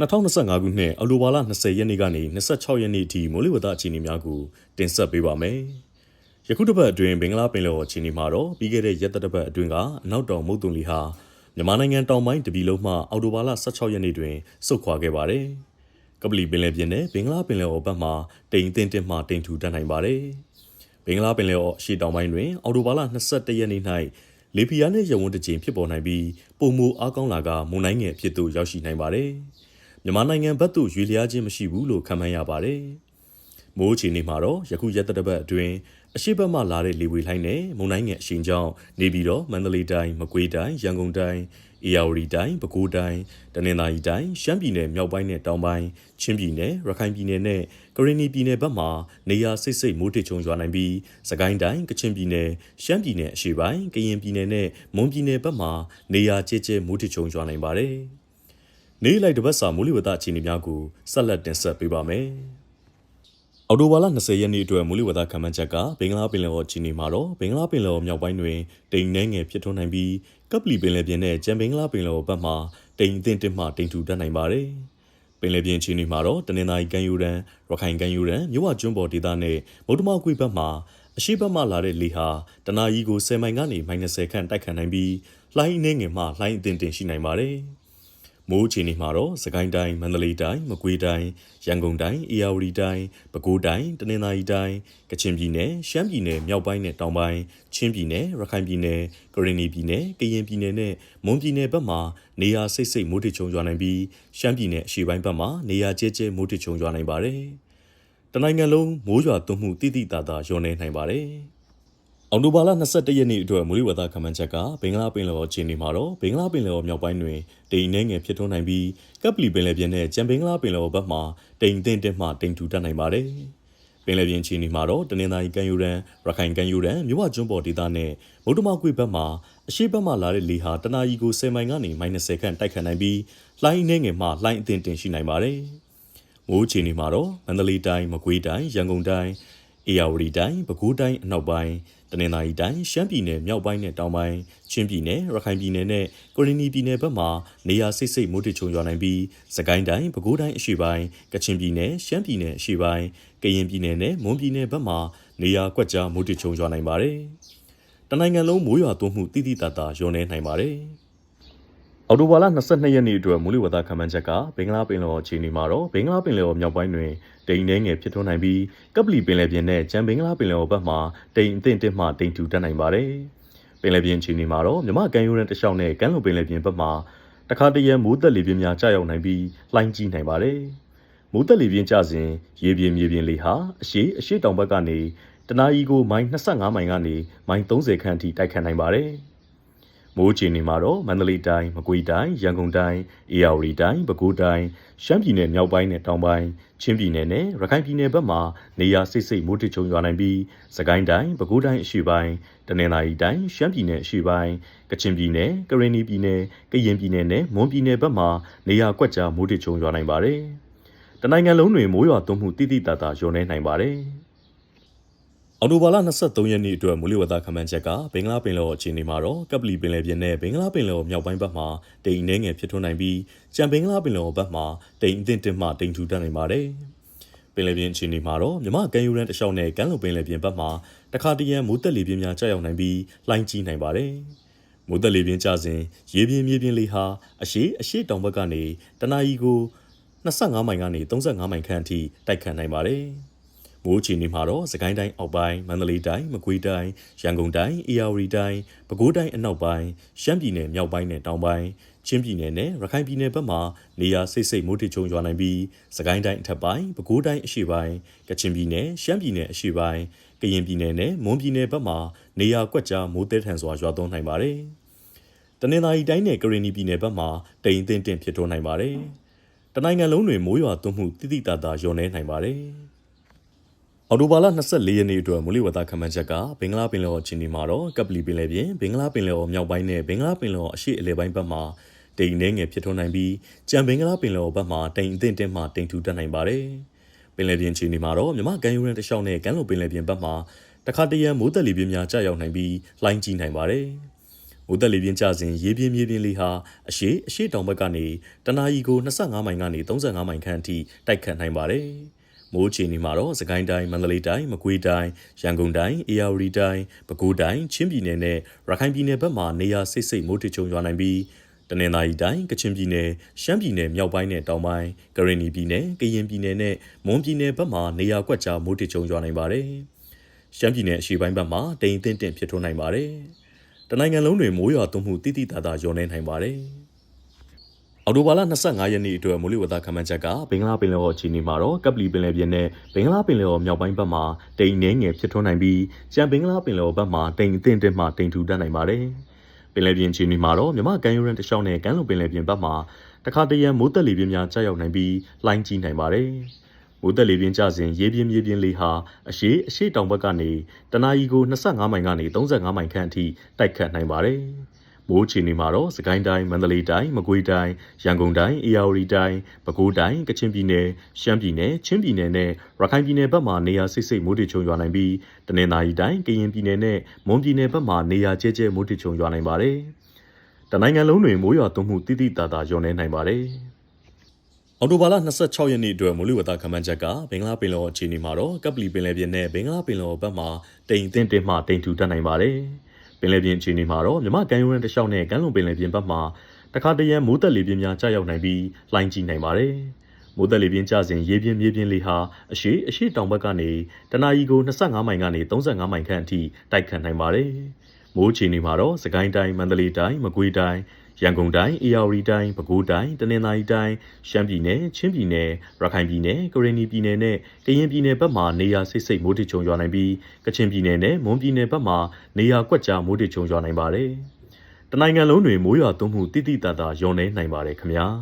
2025ခုနှစ်အောက်တိုဘာလ20ရက်နေ့ကနေ26ရက်နေ့ထိမိုးလေဝသအခြေအနေများကိုတင်ဆက်ပေးပါမယ်။ယခုတစ်ပတ်အတွင်းဘင်္ဂလားပင်လယ်အော်အခြေအနေမှာတော့ပြီးခဲ့တဲ့ရက်သတ္တပတ်အတွင်းကအနောက်တောင်မုတ်တုံလီဟာမြန်မာနိုင်ငံတောင်ပိုင်းတပြည်လုံးမှအောက်တိုဘာလ16ရက်နေ့တွင်စုတ်ခွာခဲ့ပါတယ်။ကပလီပင်လယ်ပြင်နဲ့ဘင်္ဂလားပင်လယ်အော်ဘက်မှတိမ်အထင်းတစ်မှတိမ်ထူတတ်နိုင်ပါတယ်။ဘင်္ဂလားပင်လယ်အော်အရှေ့တောင်ပိုင်းတွင်အောက်တိုဘာလ22ရက်နေ့၌လေပီယာနှင့်ရဝန်းတစ်ကြိမ်ဖြစ်ပေါ်နိုင်ပြီးပုံမူအားကောင်းလာကမုန်တိုင်းငယ်ဖြစ်သို့ရောက်ရှိနိုင်ပါတယ်။ မြန်မာနိုင်ငံဘက်သို့ရွေလျားခြင်းမရှိဘူးလို့ခန့်မှန်းရပါတယ်။မိုးချီနေမှာတော့ယခုရက်သတ္တပတ်အတွင်းအရှိတ်ဘက်မှလာတဲ့လေဝေလှိုင်းနဲ့မုန်တိုင်းငယ်အရှိန်ကြောင့်နေပြီးတော့မန္တလေးတိုင်းမကွေးတိုင်းရန်ကုန်တိုင်းအေရဝတီတိုင်းပဲခူးတိုင်းတနင်္သာရီတိုင်းရှမ်းပြည်နယ်မြောက်ပိုင်းနဲ့တောင်ပိုင်းချင်းပြည်နယ်ရခိုင်ပြည်နယ်နဲ့ကရင်နီပြည်နယ်ဘက်မှာနေရာစိတ်စိတ်မိုးထစ်ချုံရွာနိုင်ပြီးစကိုင်းတိုင်းကချင်ပြည်နယ်ရှမ်းပြည်နယ်အရှေ့ပိုင်းကရင်ပြည်နယ်နဲ့မွန်ပြည်နယ်ဘက်မှာနေရာကျဲကျဲမိုးထစ်ချုံရွာနိုင်ပါတယ်။ နေလိုက်တစ်ပတ်စာမိုးလေဝသအခြေအနေများကိုဆက်လက်တင်ဆက်ပေးပါမယ်။အော်တိုဘာလ20ရက်နေ့အတွက်မူလဝသခံမှန်းချက်ကဘင်္ဂလားပင်လယ်အော်ချီနေမှာတော့ဘင်္ဂလားပင်လယ်အော်မြောက်ပိုင်းတွင်တိမ်နှဲငယ်ဖြစ်ထွန်းနိုင်ပြီးကပ်ပလီပင်လယ်ပြင်နဲ့ကြံဘင်္ဂလားပင်လယ်အော်ဘက်မှတိမ်အထင်းတစ်မှတိမ်ထူတတ်နိုင်ပါတယ်။ပင်လယ်ပြင်ချီနေမှာတော့တနင်္သာရီကမ်းရိုးတန်းရခိုင်ကမ်းရိုးတန်းမြဝကျွန်းပေါ်ဒေသနဲ့မုတ်တမောက်ကွေ့ဘက်မှအရှိတ်ဘက်မှလာတဲ့လေဟာတနာရီကို10မိုင်ကနေ -30 ခန့်တိုက်ခတ်နိုင်ပြီးလှိုင်းနှင်းငယ်မှလှိုင်းအထင်းတင်ရှိနိုင်ပါတယ်။ မိုးအခြေအနေမှာတော့စကိုင်းတိုင်းမန္တလေးတိုင်းမကွေးတိုင်းရန်ကုန်တိုင်းအေရဝတီတိုင်းပဲခူးတိုင်းတနင်္သာရီတိုင်းကချင်ပြည်နယ်ရှမ်းပြည်နယ်မြောက်ပိုင်းနဲ့တောင်ပိုင်းချင်းပြည်နယ်ရခိုင်ပြည်နယ်ကရင်နီပြည်နယ်ကရင်ပြည်နယ်နဲ့မွန်ပြည်နယ်ဘက်မှာနေရာစိတ်စိတ်မိုးထချုံရွာနိုင်ပြီးရှမ်းပြည်နယ်အရှေ့ပိုင်းဘက်မှာနေရာကျဲကျဲမိုးထချုံရွာနိုင်ပါတယ်။တနိုင်ငံလုံးမိုးရွာသွန်းမှုတိတိတသာရွာနေနိုင်ပါတယ်။ အောင်တိုဘာလ22ရက်နေ့အတွက်မူလဝသခမန်းချက်ကဘင်္ဂလားပင်လယ်အော်ခြေနေမှာတော့ဘင်္ဂလားပင်လယ်အော်မြောက်ပိုင်းတွင်တိမ်နှဲငယ်ဖြစ်ထွန်းနိုင်ပြီးကပ်ပလီပင်လယ်ပြင်နဲ့ကြံဘင်္ဂလားပင်လယ်အော်ဘက်မှတိမ်တင်တင်မှတိမ်ထူတတ်နိုင်ပါတယ်။ပင်လယ်ပြင်ခြေနေမှာတော့တနင်္သာရီကမ်းရိုးတန်းရခိုင်ကမ်းရိုးတန်းမြဝကျွန်းပေါ်ဒေသနဲ့မုတ်တမကွေဘက်မှအရှိတ်ဘက်မှလာတဲ့လေဟာတနအီကို10မိုင်ကနေ -30 ခန့်တိုက်ခတ်နိုင်ပြီးလှိုင်းနှဲငယ်မှလှိုင်းအထင်တင်ရှိနိုင်ပါတယ်။မိုးခြေနေမှာတော့မန္တလေးတိုင်းမကွေးတိုင်းရန်ကုန်တိုင်းအေရဝတီတိုင်းပဲခူးတိုင်းအနောက်ပိုင်း တနင်္သာရီတိုင်းရှမ်းပြည်နယ်မြောက်ပိုင်းနဲ့တောင်ပိုင်းချင်းပြည်နယ်ရခိုင်ပြည်နယ်နဲ့ကရင်နီပြည်နယ်ဘက်မှာနေရာစိတ်စိတ်မိုးထချုံရွာနိုင်ပြီးစကိုင်းတိုင်းပဲခူးတိုင်းအရှေ့ပိုင်းကချင်ပြည်နယ်ရှမ်းပြည်နယ်အရှေ့ပိုင်းကရင်ပြည်နယ်နဲ့မွန်ပြည်နယ်ဘက်မှာနေရာကွက်ကြားမိုးထချုံရွာနိုင်ပါတယ်။တနိုင်ငံလုံးမိုးရွာသွန်းမှုတိတိတတ်တာရွာနေနိုင်ပါတယ်။ အော်တိုဘာလ22ရက်နေ့အတွက်မူလဝသခမန်းချက်ကဘင်္ဂလားပင်လယ်အော်ခြေနေမှာတော့ဘင်္ဂလားပင်လယ်အော်မြောက်ပိုင်းတွင်တိမ်နှဲငယ်ဖြစ်ထွန်းနိုင်ပြီးကပ်ပလီပင်လယ်ပြင်နဲ့ကြံဘင်္ဂလားပင်လယ်အော်ဘက်မှတိမ်အထင်တစ်မှတိမ်ထူတတ်နိုင်ပါတယ်။ပင်လယ်ပြင်ခြေနေမှာတော့မြမကန်ယူရန်တလျှောက်နဲ့ကမ်းလွန်ပင်လယ်ပြင်ဘက်မှတခါတရံမိုးသက်လေပြင်းများကြာရောက်နိုင်ပြီးလှိုင်းကြီးနိုင်ပါတယ်။မိုးသက်လေပြင်းကျစဉ်ရေပြင်းမြေပြင်းလေဟာအရှိအရှိတောင်ဘက်ကနေတနာရီကိုမိုင်25မိုင်ကနေမိုင်30ခန့်အထိတိုက်ခတ်နိုင်ပါတယ်။ မိုးချီနေမှာတော့မန္တလေးတိုင်းမကွေးတိုင်းရန်ကုန်တိုင်းအေရဝတီတိုင်းပဲခူးတိုင်းရှမ်းပြည်နယ်မြောက်ပိုင်းနဲ့တောင်ပိုင်းချင်းပြည်နယ်နဲ့ရခိုင်ပြည်နယ်ဘက်မှာနေရာစိတ်စိတ်မိုးထချုံရွာနိုင်ပြီးစကိုင်းတိုင်းပဲခူးတိုင်းအရှေ့ပိုင်းတနင်္သာရီတိုင်းရှမ်းပြည်နယ်အရှေ့ပိုင်းကချင်ပြည်နယ်ကရင်နီပြည်နယ်ကရင်ပြည်နယ်နဲ့မွန်ပြည်နယ်ဘက်မှာနေရာကွက်ကြားမိုးထချုံရွာနိုင်ပါတယ်။တနိုင်ငံလုံးတွင်မိုးရွာသွန်းမှုတိတိတတ်တာရွာနေနိုင်ပါတယ်။ အော်တိုဘာလ23ရက်နေ့အတွက်မူလဝသခမန်းချက်ကဘင်္ဂလားပင်လယ်အော်အခြေအနေမှာတော့ကပလီပင်လယ်ပြင်နဲ့ဘင်္ဂလားပင်လယ်အော်မြောက်ပိုင်းဘက်မှာတိမ်နှဲငယ်ဖြစ်ထွန်းနိုင်ပြီးကြံဘင်္ဂလားပင်လယ်အော်ဘက်မှာတိမ်အထင်တင်မှတိမ်ထူတတ်နိုင်ပါတယ်။ပင်လယ်ပြင်အခြေအနေမှာတော့မြမကန်ယူရန်တလျှောက်နဲ့ကမ်းလွန်ပင်လယ်ပြင်ဘက်မှာတခါတရံမိုးသက်လေပြင်းများကြာရောက်နိုင်ပြီးလှိုင်းကြီးနိုင်ပါတယ်။မိုးသက်လေပြင်းကျစဉ်ရေပြင်းမြေပြင်းလေဟာအရှိအရှိတောင်ဘက်ကနေတနအီကို25မိုင်ကနေ35မိုင်ခန့်အထိတိုက်ခတ်နိုင်ပါတယ်။ မိုးချီနေမှာတော့စကိုင်းတိုင်းအောက်ပိုင်းမန္တလေးတိုင်းမကွေးတိုင်းရန်ကုန်တိုင်းအေရဝတီတိုင်းပဲခူးတိုင်းအနောက်ပိုင်းရှမ်းပြည်နယ်မြောက်ပိုင်းနဲ့တောင်ပိုင်းချင်းပြည်နယ်နဲ့ရခိုင်ပြည်နယ်ဘက်မှာနေရာစိတ်စိတ်မိုးထချုံရွာနိုင်ပြီးစကိုင်းတိုင်းအထက်ပိုင်းပဲခူးတိုင်းအရှေ့ပိုင်းကချင်ပြည်နယ်ရှမ်းပြည်နယ်အရှေ့ပိုင်းကရင်ပြည်နယ်နဲ့မွန်ပြည်နယ်ဘက်မှာနေရာကွက်ကြားမိုးတဲထန်စွာရွာသွန်းနိုင်ပါတယ်။တနင်္သာရီတိုင်းနဲ့ကရင်ပြည်နယ်ဘက်မှာတိမ်အထင်းတင်ဖြစ်ထွန်းနိုင်ပါတယ်။တနိုင်ငံလုံးတွင်မိုးရွာသွန်းမှုတိတိတတ်တာလျော့နေနိုင်ပါတယ်။ အော်တိုဘာလ24ရက်နေ့အတွက်မူလဝသခမန်းချက်ကဘင်္ဂလားပင်လယ်အော်ချင်းဒီမှာတော့ကပလီပင်လယ်ပြင်ဘင်္ဂလားပင်လယ်အော်မြောက်ပိုင်းနဲ့ဘင်္ဂလားပင်လယ်အော်အရှေ့အလယ်ပိုင်းဘက်မှာတိမ်နှဲငယ်ဖြစ်ထွန်းနိုင်ပြီးကြံဘင်္ဂလားပင်လယ်အော်ဘက်မှာတိမ်အထင်တင်းမှတိမ်ထူတက်နိုင်ပါတယ်။ပင်လယ်ပြင်ချင်းဒီမှာတော့မြမကန်ယူရန်တလျှောက်နဲ့ကမ်းလွန်ပင်လယ်ပြင်ဘက်မှာတခါတရံမိုးသက်လေပြင်းများကြာရောက်နိုင်ပြီးလှိုင်းကြီးနိုင်ပါတယ်။မိုမိုးသက်လေပြင်းကျစဉ်ရေပြင်းမြေပြင်းလေးဟာအရှိအရှိတောင်ဘက်ကနေတနအီကို25မိုင်ကနေ35မိုင်ခန့်အထိတိုက်ခတ်နိုင်ပါတယ်။ မိုးချီနေမှာတော့စကိုင်းတိုင်းမန္တလေးတိုင်းမကွေးတိုင်းရန်ကုန်တိုင်းအေရဝတီတိုင်းပဲခူးတိုင်းချင်းပြည်နယ်နဲ့ရခိုင်ပြည်နယ်ဘက်မှာနေရာစိတ်စိတ်မိုးထချုံရွာနိုင်ပြီးတနင်္သာရီတိုင်းကချင်ပြည်နယ်ရှမ်းပြည်နယ်မြောက်ပိုင်းနဲ့တောင်ပိုင်းကရင်နီပြည်နယ်ကရင်ပြည်နယ်နဲ့မွန်ပြည်နယ်ဘက်မှာနေရာကွက်ကြားမိုးထချုံရွာနိုင်ပါတယ်။ရှမ်းပြည်နယ်အရှေ့ပိုင်းဘက်မှာတိမ်အထင်းထင်းဖြစ်ထွန်းနိုင်ပါတယ်။တနိုင်ငံလုံးတွင်မိုးရွာသွန်းမှုတိတိတသာလျော့နေနိုင်ပါတယ်။ အော်တိုဘာလ25ရက်နေ့အတွက်မိုးလေဝသခန့်မှန်းချက်ကဘင်္ဂလားပင်လယ်အော်ချီနေမှာတော့ကပလီပင်လယ်ပြင်နဲ့ဘင်္ဂလားပင်လယ်အော်မြောက်ပိုင်းဘက်မှာတိမ်နှဲငယ်ဖြစ်ထွန်းနိုင်ပြီးကြံဘင်္ဂလားပင်လယ်အော်ဘက်မှာတိမ်အထင်းထင်းမှတိမ်ထူတတ်နိုင်ပါတယ်။ပင်လယ်ပြင်ချီနေမှာတော့မြမကန်ယူရန်တလျှောက်နဲ့ကမ်းလွန်ပင်လယ်ပြင်ဘက်မှာတခါတရံမိုးတက်လေပြင်းများကြာရောက်နိုင်ပြီးလှိုင်းကြီးနိုင်ပါတယ်။မိုးတက်လေပြင်းကျစဉ်ရေပြင်းမြေပြင်းလေးဟာအရှိအရှိတောင်ဘက်ကနေတနအီကို25မိုင်ကနေ35မိုင်ခန့်အထိတိုက်ခတ်နိုင်ပါတယ်။ မိုးချီနေမှာတော့စကိုင်းတိုင်းမန္တလေးတိုင်းမကွေးတိုင်းရန်ကုန်တိုင်းအေရဝတီတိုင်းပဲခူးတိုင်းကချင်ပြည်နယ်ရှမ်းပြည်နယ်ချင်းပြည်နယ်နဲ့ရခိုင်ပြည်နယ်ဘက်မှာနေရာစိတ်စိတ်မိုးထချုံရွာနိုင်ပြီးတနင်္သာရီတိုင်းကရင်ပြည်နယ်နဲ့မွန်ပြည်နယ်ဘက်မှာနေရာကျဲကျဲမိုးထချုံရွာနိုင်ပါတယ်။တနိုင်ငံလုံးတွင်မိုးရွာသွန်းမှုတိတိတသာလျော့နေနိုင်ပါတယ်။အော်တိုဘာလ26ရက်နေ့အတွက်မိုးလေဝသခန့်မှန်းချက်ကဘင်္ဂလားပင်လယ်အော်အခြေအနေမှာတော့ကပလီပင်လယ်ပြင်နဲ့ဘင်္ဂလားပင်လယ်အော်ဘက်မှာတိမ်အထင်းတင်းမှတိမ်ထူတတ်နိုင်ပါတယ်။ ပင်လယ်ပြင်အခြေအနေမှာတော့မြမကန်ယူရန်တလျှောက်နဲ့ကမ်းလွန်ပင်လယ်ပြင်ဘက်မှာတခါတရံမိုးတက်လေပြင်းများကြာရောက်နိုင်ပြီးလှိုင်းကြီးနိုင်ပါတယ်။မိုးတက်လေပြင်းကျစဉ်ရေပြင်းမြေပြင်းလေးဟာအရှိအရှိတောင်ဘက်ကနေတနအီကို25မိုင်ကနေ35မိုင်ခန့်အထိတိုက်ခတ်နိုင်ပါတယ်။မိုးအခြေအနေမှာတော့စကိုင်းတိုင်းမန္တလေးတိုင်းမကွေးတိုင်း ရန်ကုန်တိုင်းအေရဝတီတိုင်းပဲခူးတိုင်းတနင်္သာရီတိုင်းရှမ်းပြည်နယ်ချင်းပြည်နယ်ရခိုင်ပြည်နယ်ကရင်နီပြည်နယ်နဲ့ကရင်ပြည်နယ်ဘက်မှာနေရာစိတ်စိတ်မိုးထချုံရွာနိုင်ပြီးကချင်ပြည်နယ်နဲ့မွန်ပြည်နယ်ဘက်မှာနေရာကွက်ကြားမိုးထချုံရွာနိုင်ပါတယ်။တနိုင်ငံလုံးတွင်မိုးရွာသွန်းမှုတိတိတသာလျော့နေနိုင်ပါတယ်ခင်ဗျာ။